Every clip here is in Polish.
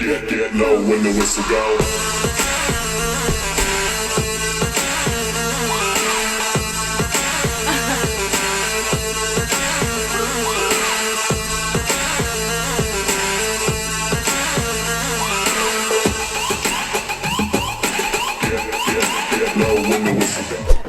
Get, get low when the whistle go. Get, get, get low when the whistle go.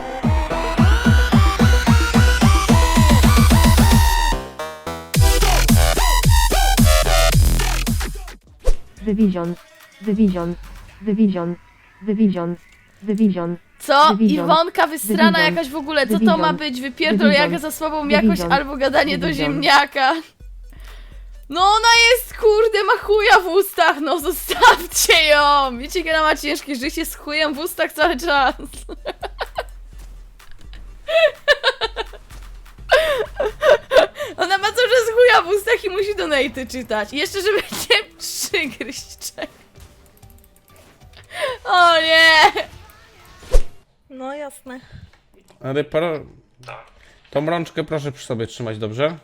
Division. Division. Division. Division. Division. Co? Dywizjon. Iwonka wystrana Dywizjon. jaka w ogóle? Co to ma być? Wypierdol jaka za słabą jakość albo gadanie do ziemniaka. No ona jest, kurde, ma chuja w ustach, no zostawcie ją! Wiecie, ona ma ciężkie życie z chujem w ustach cały czas. Ona ma cały czas chuja w ustach i musi donaty czytać. I jeszcze, żeby nie O nie! No jasne. Ale pro... Tą rączkę proszę przy sobie trzymać, dobrze?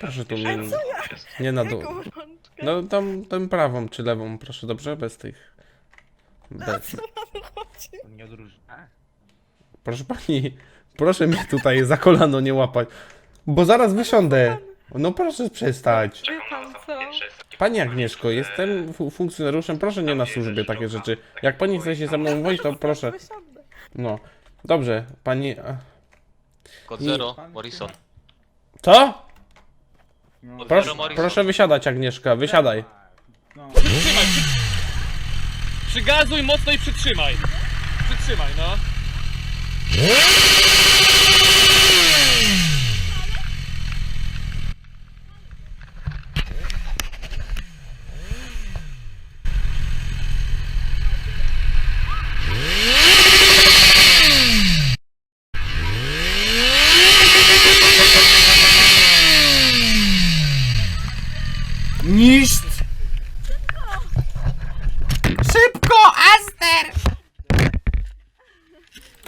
Proszę tu nie, nie na dół. Jaką rączkę? No tą, tą prawą czy lewą, proszę, dobrze? Bez tych... Bez... Nie odróżnia. Proszę pani, proszę mnie tutaj za kolano nie łapać, bo zaraz wysiądę. No proszę przestać. Wie pan co? Pani Agnieszko, jestem fu- funkcjonariuszem, proszę nie na służbie takie rzeczy. Jak pani chce się ze mną mówić, to proszę. Wysiądę. No, dobrze, pani... a- Kod zero, Morrison. Co? Kod Proszę, proszę wysiadać Agnieszka, wysiadaj. Przytrzymaj! Przygazuj mocno i przytrzymaj! Przytrzymaj, no.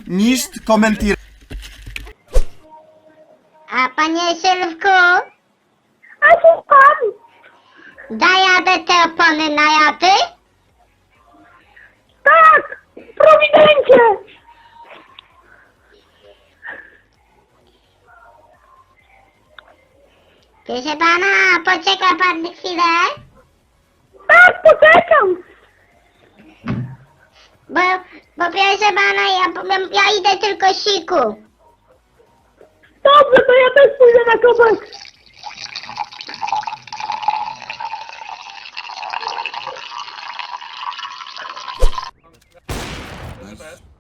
Niszcz komentir. A panie Sylwku? A słucham? Dajadę te opony na jaty? Tak, prowidencie! Proszę pana, poczeka pan chwilę? Tak, poczekam! Bo, bo proszę pana, ja, ja idę tylko siku. Dobrze, to ja też pójdę na kawałek.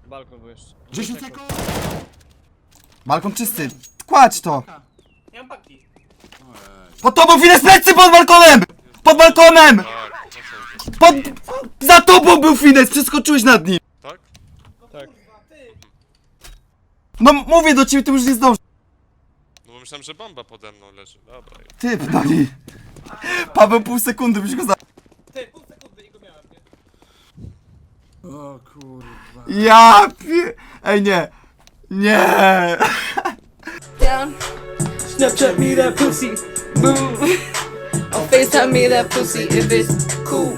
Balkon był jeszcze. 10 sekund. Balkon czysty. Kładź to. Pod tobą Fines plecy pod balkonem! Pod balkonem! Pod... Za tobą był Fines, przeskoczyłeś nad nim. Tak? Tak. No mówię do ciebie, ty już nie zdążysz. No bo myślałem, że bomba pode mną leży, dobra. Typ, no i... Paweł pół sekundy byś go za... Ty, pół sekundy i go miałem, nie? O kurwa. Ja pie... Ej nie. Nie. down. Snapchat me that pussy, boo. Or FaceTime me that pussy if it's cool.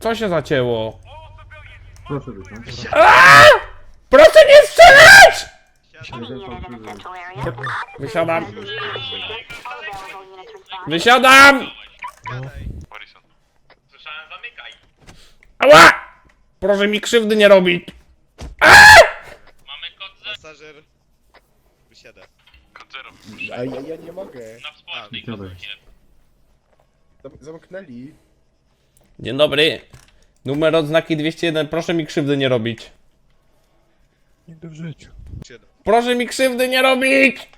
Co się zacięło? Proszę wysiąść. Proszę nie strzelać! Wysiadam. Wysiadam! Ała! Proszę mi krzywdy nie robić. Pasażer wysiada. A ja, ja nie mogę. Zam- Zamknęli. Dzień dobry. Numer odznaki 201. Proszę mi krzywdy nie robić. Proszę mi krzywdy nie robić!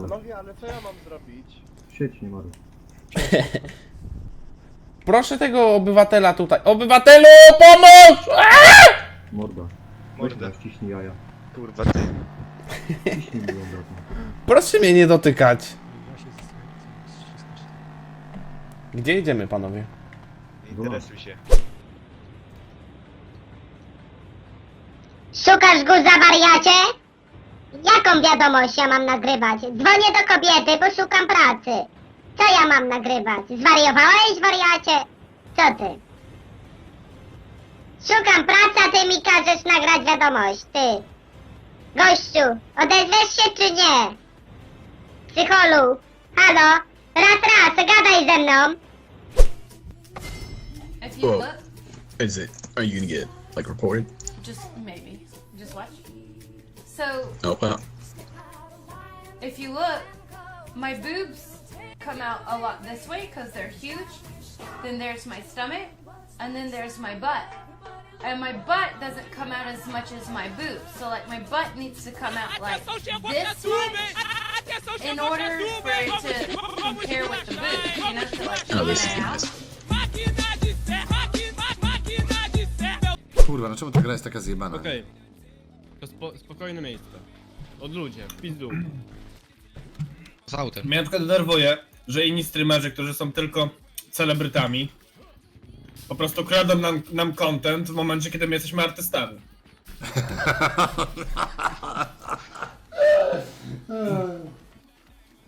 Panowie, ale co ja mam zrobić? Proszę tego obywatela tutaj. Obywatelu, pomóż! Morda. Mordę. Kurwa ty. Proszę mnie nie dotykać. Gdzie idziemy, panowie? Nie interesuj się. Szukasz go za wariacie? Jaką wiadomość ja mam nagrywać? Dzwonię do kobiety, bo szukam pracy. Co ja mam nagrywać? Zwariowałeś, wariacie? Co ty? Szukam pracy, a ty mi każesz nagrać wiadomość, ty. Gościu, odezwiesz się czy nie? Psycholu, halo? Raz, raz, gadaj ze mną. If you look, Is it? Are you gonna get like reported? just maybe, just watch. So, Oh wow. if you look, my boobs come out a lot this way because they're huge. Then there's my stomach, and then there's my butt. And my butt doesn't come out as much as my boobs. So like my butt needs to come out like this much in order for it to compare with the boobs, you know, to like Oh, this is Kurwa, no czemu ta gra jest taka zjebana? Okej. To spo, spokojne miejsce. Od ludzie, w pizdu. Z autem. Mnie na przykład denerwuje, że inni streamerzy, którzy są tylko celebrytami, po prostu kradą nam, nam content w momencie, kiedy my jesteśmy artystami.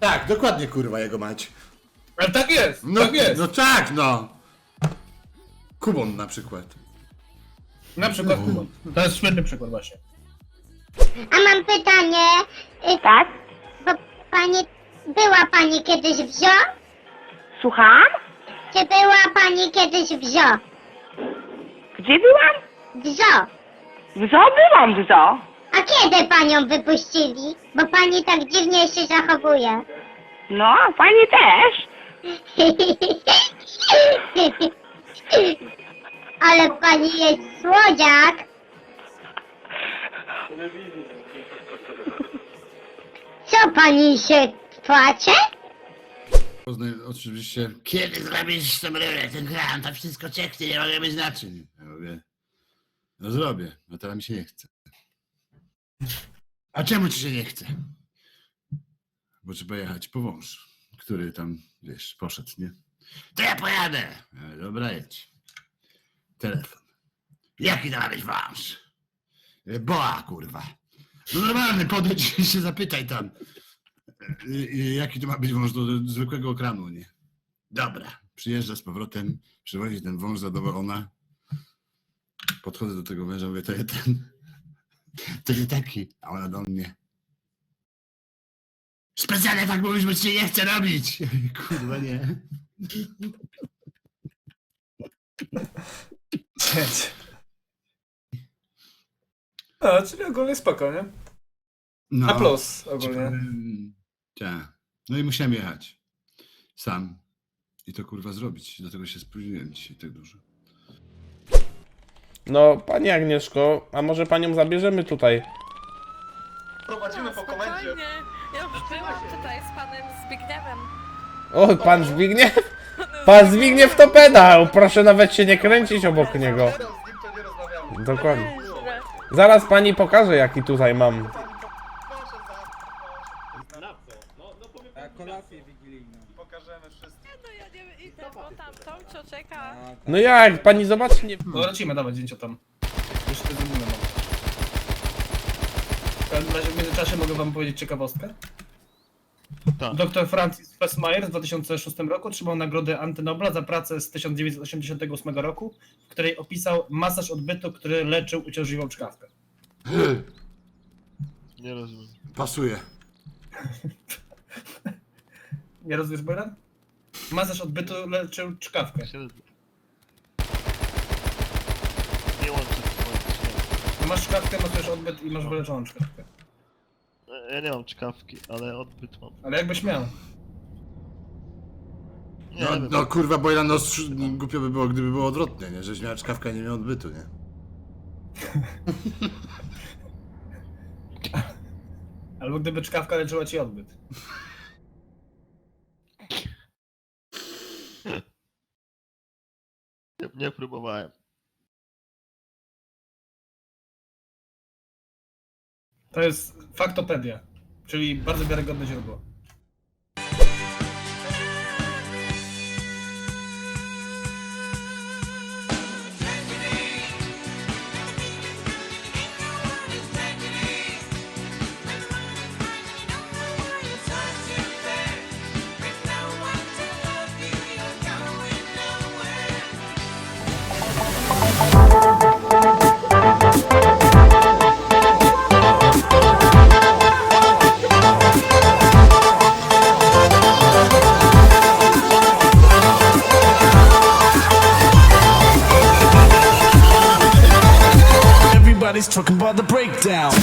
Tak, dokładnie kurwa jego mać. Ale tak jest, No tak jest. no tak, no. Kubon na przykład. Na przykład Kubon. To jest świetny przykład właśnie. A mam pytanie. Tak? Bo pani, była pani kiedyś w ZIO? Słucham? Czy była pani kiedyś w ZIO? Gdzie byłam? W ZIO. W zoo byłam w zoo. A kiedy panią wypuścili? Bo pani tak dziwnie się zachowuje. No, pani też. Ale pani jest słodziak. Co pani się płacze? Oczywiście. Kiedy zrobisz tą rurę, ten kran, to wszystko cieknie, nie mogę być naczyń. Ja mówię, no zrobię, no teraz mi się nie chce. A czemu ci się nie chce? Bo trzeba jechać po wąż, który tam, wiesz, poszedł, nie? To ja pojadę. Ja mówię, Dobra, jedź. Telefon. Jaki być wąż? Boa, kurwa. No normalny, podejdź i się zapytaj tam. Y, y, Jaki to ma być wąż do zwykłego kranu, nie? Dobra, przyjeżdża z powrotem, przywozi ten wąż zadowolona. Podchodzę do tego węża, mówię, to jest ten. To nie taki, a ona do mnie. Specjalnie tak mówisz, bo ci nie chce robić. Kurwa, nie. A, czyli ogólnie spoko, nie? No, Na plus ogólnie. powiem, Tak. No i musiałem jechać. Sam. I to kurwa zrobić. Dlatego się spóźniłem dzisiaj tak dużo. No, pani Agnieszko, a może panią zabierzemy tutaj? Prowadzimy po komendzie. Ja już byłam tutaj z panem Zbigniewem. O, pan Zbigniew? Pan Zbigniew to pedał! Proszę nawet się nie kręcić obok niego. Z nim to nie rozmawiamy. Dokładnie. Zaraz pani pokażę, jaki tutaj mam. Proszę za. Na co? No, no powiem Kolację wigilijną. Pokażemy wszystko. No ja nie idę, tam Tomcio czeka. No jak, pani zobaczy, nie... No lecimy, dawać zdjęcia tam. Jeszcze zrobimy mam. W każdym razie w międzyczasie mogę wam powiedzieć ciekawostkę. Tak. Dr Francis Fessmeyer w 2006 roku otrzymał nagrodę Antynobla za pracę z 1988 roku, w której opisał masaż odbytu, który leczył uciążliwą czkawkę. Nie rozumiem. Pasuje. Nie rozumiesz, Bojran? Masaż odbytu leczył czkawkę. Nie łączę No masz czkawkę, masz też odbyt i masz wyleczoną czkawkę. Ja nie mam czkawki, ale odbyt mam. Ale jakbyś miał. Nie No, wiem. no kurwa, bo no, sz- głupio by było, gdyby było odwrotnie, nie? Żeś miała czkawkę, a nie miał odbytu, nie? Albo gdyby czkawka leczyła ci odbyt. Nie, nie próbowałem. To jest Faktopedia, czyli bardzo wiarygodne źródło. down.